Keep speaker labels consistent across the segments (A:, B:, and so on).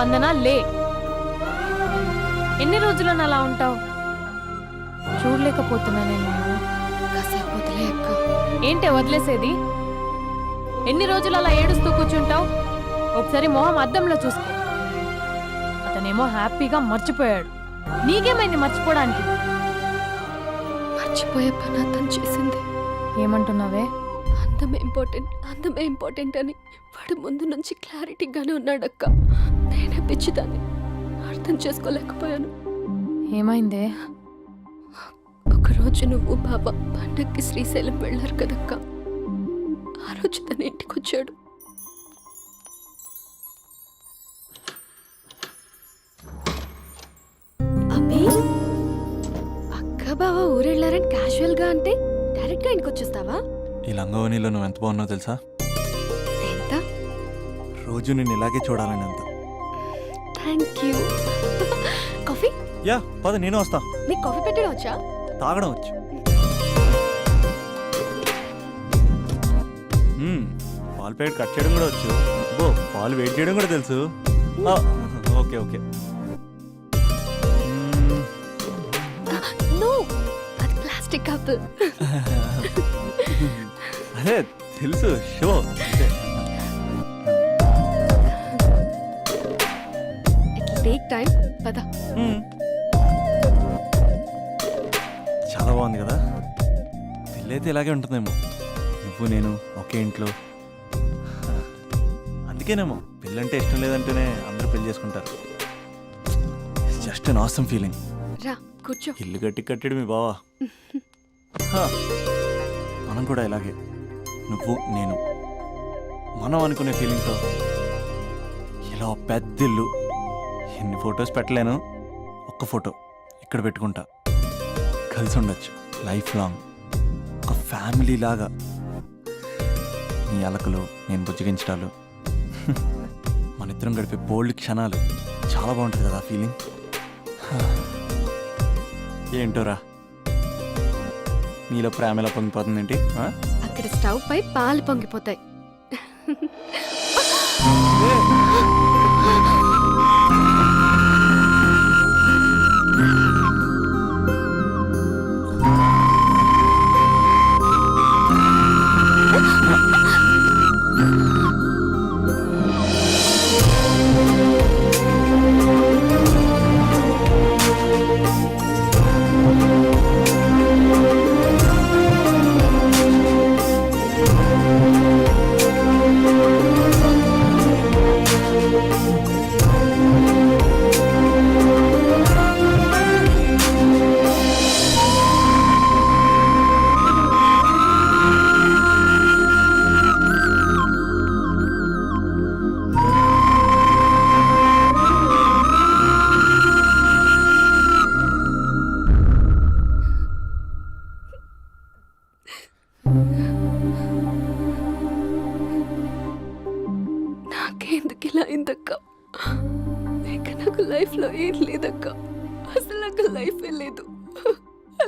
A: స్పందన లే. ఎన్ని రోజులను అలా ఉంటావు? చూడలేకపోతున్నా నేను.
B: కాసేపు వదిలే అక్క.
A: ఏంటే వదిలేసేది? ఎన్ని రోజులు అలా ఏడుస్తూ కూర్చుంటావు? ఒకసారి మొహం అద్దంలో చూసుకో. అతనేమో హ్యాపీగా మర్చిపోయాడు. నీకేమైంది మర్చిపోవడానికి?
B: మర్చిపోయే పని అతను చేసింది.
A: ఏమంటున్నావే?
B: అందమే ఇంపార్టెంట్ అందమే ఇంపార్టెంట్ అని వాడు ముందు నుంచి క్లారిటీగానే ఉన్నాడక్క. నేనే పిచ్చిదాన్ని అర్థం చేసుకోలేకపోయాను.
A: ఏమైందే?
B: ఒకరోజు నువ్వు బాబా పండక్కి శ్రీశైలం వెళ్ళారు కదక్క. ఆ రోజు తన ఇంటికి వచ్చాడు అక్క బావ ఊరెళ్ళారని క్యాజువల్గా అంటే డైరెక్ట్గా ఇంటికి వచ్చేస్తావా
C: ఈ లంగవనిలో నువ్వు ఎంత బాగున్నావు తెలుసా?
B: ఎంత?
C: రోజు నేను ఇలాగే చూడాలని అంత.
B: థ్యాంక్ యూ కాఫీ
C: యా పద నేను వస్తా.
B: నీకు కాఫీ పెట్టడం వచ్చా?
C: తాగడం వచ్చు. మ్మ్, పాలు ప్యాకెట్ కట్ చేయడం కూడా వచ్చు. బో పాలు వెయిట్ చేయడం కూడా తెలుసు. ఆ, ఓకే ఓకే. మ్మ్,
B: నో అది ప్లాస్టిక్ కప్
C: అదే తెలుసు షో.
B: టేక్ టైం పద.
C: చాలా బాగుంది కదా? పెళ్ళైతే ఇలాగే ఉంటుందేమో. నువ్వు నేను ఒకే ఇంట్లో. అందుకేనేమో పెళ్ళంటే ఇష్టం లేదంటేనే అందరూ పెళ్ళి చేసుకుంటారు. జస్ట్ అన్ ఆసమ్ ఫీలింగ్
B: రా కూర్చో.
C: ఇల్లు కట్టి కట్టాడు మీ బావా. హా, మనం కూడా ఇలాగే. నువ్వు నేను. మనం అనుకునే ఫీలింగ్తో ఇలా ఓ పెద్ద ఇల్లు ఎన్ని ఫొటోస్ పెట్టలేను? ఒక్క ఫోటో ఇక్కడ పెట్టుకుంటా. కలిసి ఉండొచ్చు. Life long. ఒక ఫ్యామిలీ లాగా. నీ అలకలు నేను బుజ్జగించడాలు. మన ఇద్దరం గడిపే బోల్డ్ క్షణాలు. చాలా బాగుంటుంది కదా ఫీలింగ్ ఏంటోరా నీలో ప్రేమ ఎలా పొంగిపోతుందేంటి ఆ?
B: అక్కడ స్టవ్ పై పాలు పొంగిపోతాయి.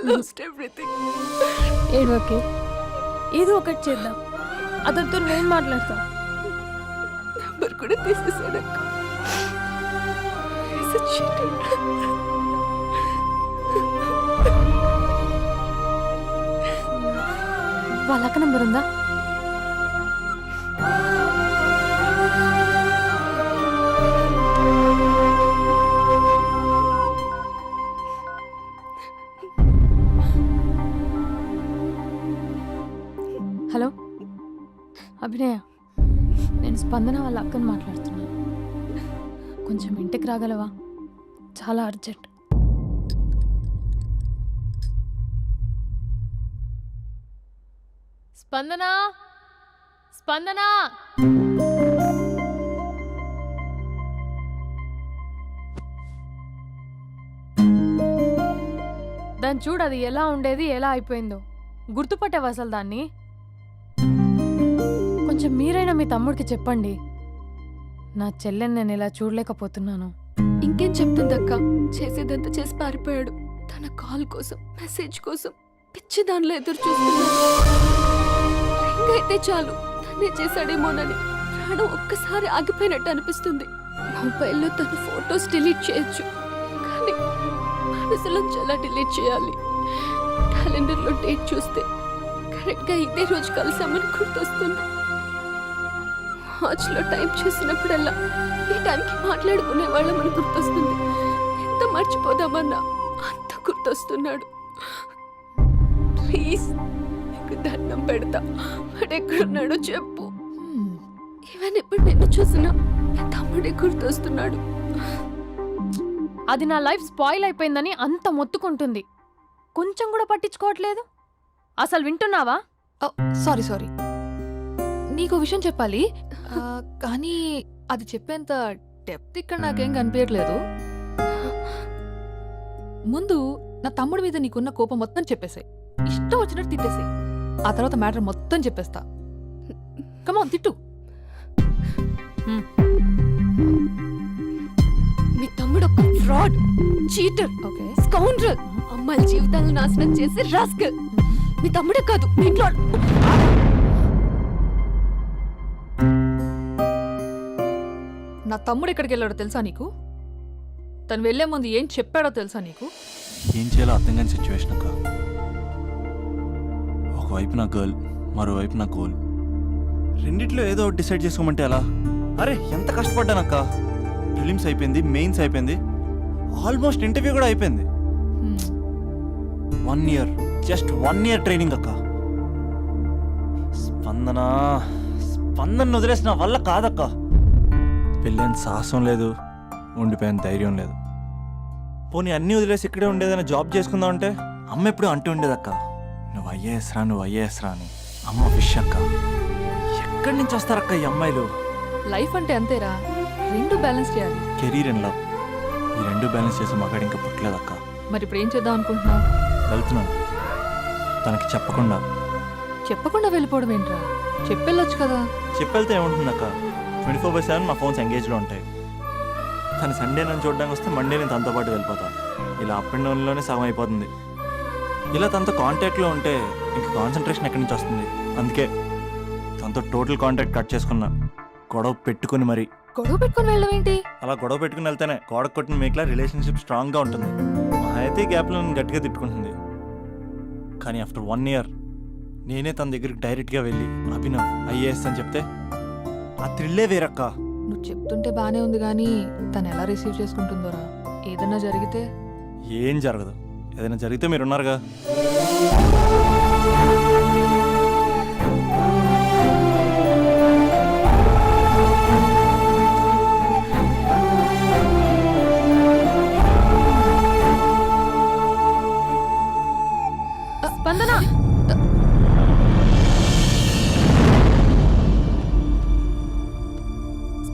B: లాస్ట్ ఎవ్రీథింగ్
A: ఏడోకే ఏదో ఒకటి చేద్దాం. అతనితో నేను మాట్లాడతా.
B: నంబర్ కూడా తీసేసాడక్క He's a cheater.
A: వాళ్ళ అక్క నంబర్ ఉందా? అభినయ నేను స్పందన వాళ్ళ అక్కని మాట్లాడుతున్నాను కొంచెం ఇంటికి రాగలవా? చాలా అర్జెంట్. స్పందన? స్పందన? దాన్ని చూడు అది ఎలా ఉండేది ఎలా అయిపోయిందో. గుర్తుపట్టావు అసలు దాన్ని? కొంచెం మీరైనా మీ తమ్ముడికి చెప్పండి. నా చెల్లెని నేను ఇలా చూడలేకపోతున్నాను.
B: ఇంకేం చెప్తుందక్క చేసేదంతా చేసి పారిపోయాడు. తన కాల్ కోసం మెసేజ్ కోసం పిచ్చి దానిలో ఎదురు చూస్తున్నాడు. రింగ్ అయితే చాలు తనే చేశాడేమోనని ప్రాణం ఒక్కసారి ఆగిపోయినట్టు అనిపిస్తుంది. మొబైల్లో తన ఫొటోస్ డిలీట్ చేయొచ్చు. కానీ మనసులో చాలా డిలీట్ చేయాలి. క్యాలెండర్లో డేట్ చూస్తే కరెక్ట్గా ఇదే రోజు కలిసామని గుర్తొస్తుంది. వాచ్లో టైం చూసినప్పుడల్లా ఈ టైంకి మాట్లాడుకునే వాళ్ళమని గుర్తొస్తుంది. ఎంత మర్చిపోదామన్నా అంత గుర్తొస్తున్నాడు. ప్లీజ్ నీకు దండం పెడతా. వాడు ఎక్కడున్నాడో చెప్పు. ఈవెన్ ఎప్పుడు నిన్ను చూసినా తమ్ముడే గుర్తొస్తున్నాడు.
A: అది నా లైఫ్ స్పాయిల్ అయిపోయిందని అంత మొత్తుకుంటుంది. కొంచెం కూడా పట్టించుకోవట్లేదు? అసలు వింటున్నావా?
D: Sorry sorry. నీకు విషయం చెప్పాలి. కానీ అది చెప్పేంత డెప్త్ ఇక్కడ నాకేం కనిపించట్లేదు ముందు నా తమ్ముడి మీద నీకున్న కోపం మొత్తం చెప్పేసాయి. ఇష్టం వచ్చినట్టు తిట్టేసాయి. ఆ తర్వాత మ్యాటర్ మొత్తం చెప్పేస్తా. కమాన్ తిట్టు.
B: మీ తమ్ముడు ఒక ఫ్రాడ్ చీటర్
D: ఓకే.
B: స్కౌండ్రల్. అమ్మాయిల జీవితాలను నాశనం చేసి రాస్కల్ మీ తమ్ముడే కాదు మీ ఇంట్లో
D: నా తమ్ముడు ఎక్కడికి వెళ్ళాడో తెలుసా నీకు? తను వెళ్ళే ముందు ఏం చెప్పాడో తెలుసా నీకు?
C: ఏం చేయాలో అర్థం కాని సిచ్యువేషన్ అక్క. ఒకవైపు నా గర్ల్ మరోవైపు నా గోల్. రెండిట్లో ఏదో ఒకటి డిసైడ్ చేసుకోమంటే ఎలా? అరే ఎంత కష్టపడ్డానక్క ఫిలిమ్స్ అయిపోయింది మెయిన్స్ అయిపోయింది. ఆల్మోస్ట్ ఇంటర్వ్యూ కూడా అయిపోయింది. One year just one year training అక్క. స్పందన స్పందన వదిలేసిన వల్ల కాదక్కా. పెళ్ళైన సాహసం లేదు ఉండిపోయిన ధైర్యం లేదు. పోనీ అన్నీ వదిలేసి ఇక్కడే ఉండేదైనా జాబ్ చేసుకుందాం అంటే? అమ్మ ఎప్పుడు అంటూ ఉండేదక్క నువ్వు ఐఏఎస్ రా నువ్వు ఐఏఎస్ రా అని. అమ్మ ఫిష్ అక్క ఎక్కడి నుంచి వస్తారక్క ఈ అమ్మాయిలు?
D: లైఫ్ అంటే అంతేరా రెండు బ్యాలెన్స్ చేయాలి.
C: కెరీర్ అండ్ లవ్ ఈ రెండు బ్యాలెన్స్ చేసే మగాడు ఇంకా పుట్టలేదక్క.
D: మరి ఇప్పుడు ఏం చేద్దాం అనుకుంటున్నావు?
C: వెళ్తున్నాను. తనకి చెప్పకుండా.
D: చెప్పకుండా వెళ్ళిపోవడం ఏంట్రా? చెప్పెళ్ళొచ్చు కదా.
C: చెప్పెళ్తే ఏముంటుందక్క? ట్వంటీ ఫోర్ బై సెవెన్ మా ఫోన్స్ ఎంగేజ్లో ఉంటాయి. తను సండే నన్ను చూడడానికి వస్తే మండే నేను తనతో పాటు వెళ్ళిపోతా. ఇలా అప్ అండ్ డౌన్లోనే సగం అయిపోతుంది. ఇలా తనతో కాంటాక్ట్లో ఉంటే ఇంక కాన్సన్ట్రేషన్ ఎక్కడి నుంచి వస్తుంది? అందుకే తనతో టోటల్ కాంటాక్ట్ కట్ చేసుకున్నా. గొడవ పెట్టుకుని మరి.
D: గొడవ పెట్టుకొని వెళ్ళడం ఏంటి?
C: అలా గొడవ పెట్టుకుని వెళ్తేనే గోడ కొట్టిన మేకలా రిలేషన్షిప్ స్ట్రాంగ్గా ఉంటుంది. మా అయితే గ్యాప్లో నన్ను గట్టిగా తిట్టుకుంటుంది. కానీ ఆఫ్టర్ వన్ ఇయర్ నేనే తన దగ్గరికి డైరెక్ట్గా వెళ్ళి అభినవ్ ఐఏఎస్ అని చెప్తే ఆ థ్రిల్లే వేరక్క.
D: నువ్వు చెప్తుంటే బానే ఉంది కానీ తను ఎలా రిసీవ్ చేసుకుంటుందోరా? ఏదన్నా జరిగితే?
C: ఏం జరగదు. ఏదైనా జరిగితే మీరున్నారుగా.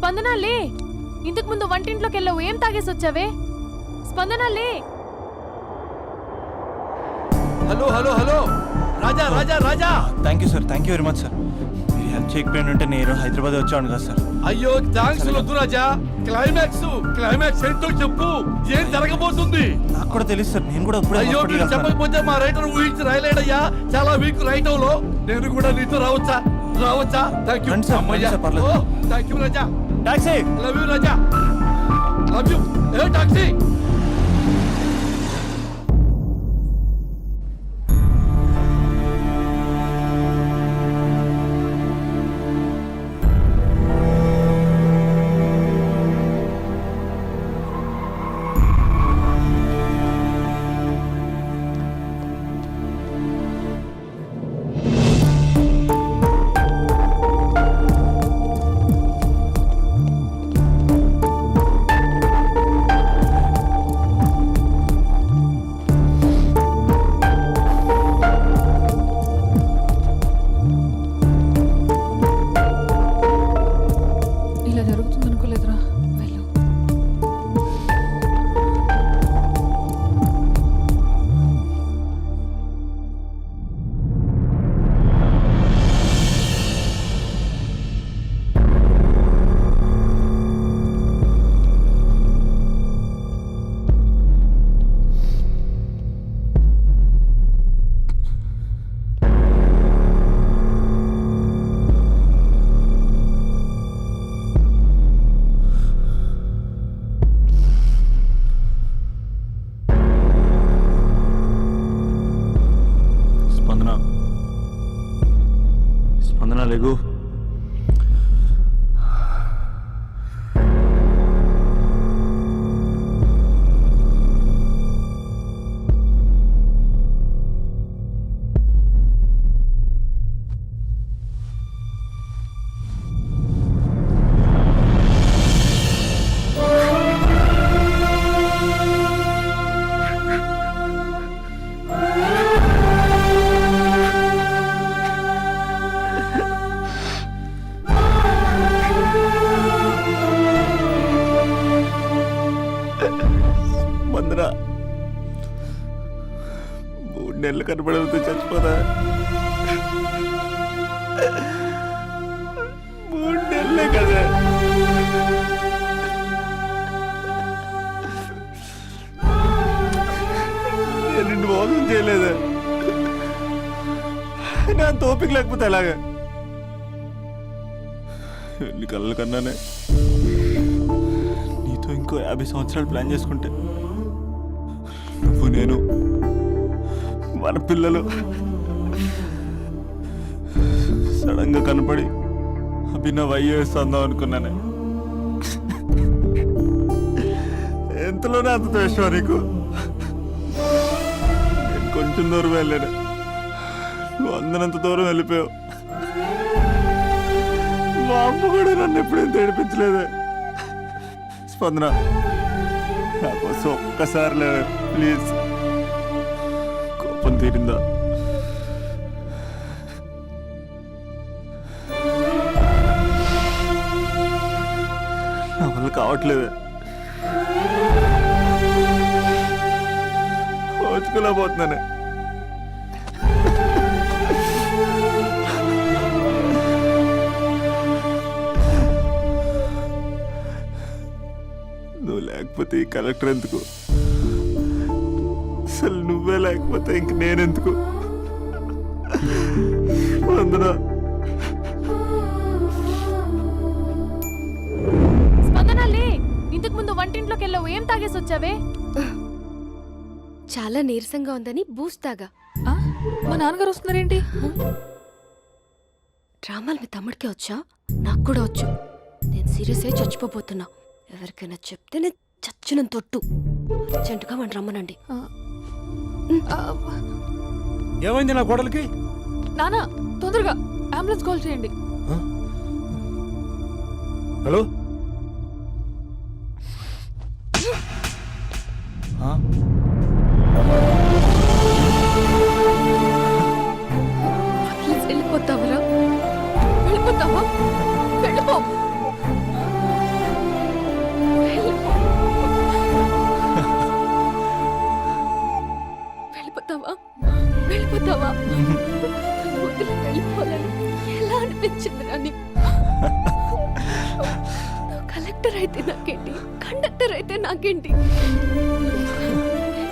A: స్పందన లే ఇంతకు ముందు వంటింట్లోకి వెళ్ళావు ఏం తాగేసి వచ్చావే స్పందన లే
E: hello hello hello. Raja Raja Raja.
C: Thank you sir. Thank you very much sir. మీరు హెల్ప్ చేయకపోయిన ఉంటే నేను హైదరాబాద్ వచ్చాను కదా సార్.
E: అయ్యో థ్యాంక్స్ వద్దు రాజా. క్లైమాక్స్ క్లైమాక్స్ ఏంటో చెప్పు. ఏం జరగబోతుంది?
C: నాకు కూడా తెలుసు సార్. నేను కూడా ఇప్పుడే
E: అయ్యో మీరు. చెప్పకపోతే మా రైటర్ ఊహించి రాయలేడయ్యా. చాలా వీక్ రైటర్లో నేను కూడా నీతో రావచ్చా? రావచ్చా? థ్యాంక్ యూ
C: రండి సార్, రండి సార్, పర్లేదు.
E: Thank you Raja.
C: Taxi
E: love you Raja. Love you A taxi
C: Spandana లేగు మూడు చచ్చిపోదా మూడు నెలలే కదా. నేను మోసం చేయలేదా. నా తోపిక లేకపోతే ఎలాగా? ఎన్ని కళ్ళ కన్నానే. నీతో ఇంకో యాభై సంవత్సరాలు ప్లాన్ చేసుకుంటే నువ్వు నేను మన పిల్లలు. సడన్గా కనపడి అభినవ్ ఐఏఎస్ అందాం అనుకున్నానే. ఎంతలోనే అంత ద్వేషం నీకు? నేను కొంచెం దూరం వెళ్ళాను. నువ్వు అందనంత దూరం వెళ్ళిపోయావు. మా అమ్మ కూడా నన్ను ఎప్పుడేం తేడిపించలేదే. స్పందన నా కోసం ఒక్కసారి లేదు ప్లీజ్. కోపం తీరిందా? నా వల్ల కావట్లేదే. ఓచుకోలేకపోతున్నానే నువ్వు లేకపోతే ఈ కలెక్టర్ ఎందుకు? లేకపోతే ఇంక నేనెందుకు? వందనా.
A: స్పందన లే ఇంతకు ముందు వంటింట్లోకి వెళ్ళావు ఏం తాగేసి వచ్చావే
B: చాలా నీరసంగా ఉందని బూస్ట్ తాగా.
D: ఆ? మా నాన్నగారు వస్తున్నారేంటి?
B: డ్రామాలు మీ తమ్ముడికే వచ్చా? నాకు కూడా వచ్చు. నేను సీరియస్ అయి చచ్చిపోబోతున్నా. ఎవరికైనా చెప్తే నేను చచ్చిన తొట్టు. అర్జెంటుగా వాడిని రమ్మనండి.
D: ఆ,
E: ఏమైంది నా కోడలికి?
D: నాన్న తొందరగా. అంబులెన్స్ కాల్ చేయండి.
E: హలో?
B: నన్ను వదిలి వెళ్ళిపోవాలని ఎలా అనిపించిందిరా నీకు కలెక్టర్ అయితే నాకేంటి? కండక్టర్ అయితే నాకేంటి?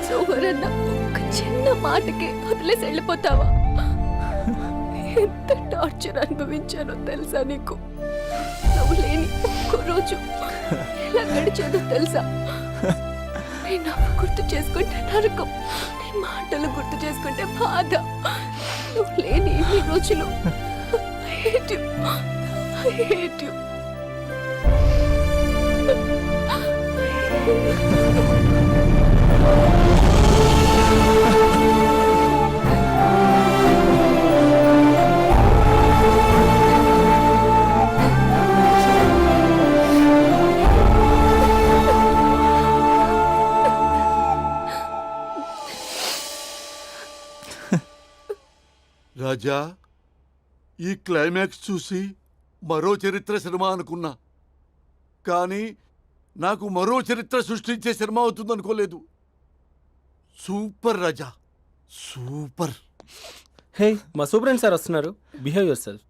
B: సోమరన్న ఒక చిన్న మాటకి వదిలేసి వెళ్ళిపోతావా? ఎంత టార్చర్ అనుభవించానో తెలుసా నీకు? నువ్వు లేని ఒక్క రోజు ఎలా గడిచానో తెలుసా? నీ నవ్వు గుర్తు చేసుకుంటే నరకం. నీ మాటలు గుర్తు చేసుకుంటే బాధ. నువ్వు లేని ఇన్ని రోజులు. Thank you.
E: రాజా ఈ క్లైమాక్స్ చూసి మరో చరిత్ర సినిమా అనుకున్నా. కానీ నాకు మరో చరిత్ర సృష్టించే సినిమా అవుతుందనుకోలేదు. Super Raja super.
F: హే మా సూపరెంట్ సార్ వస్తున్నారు. Behave yourself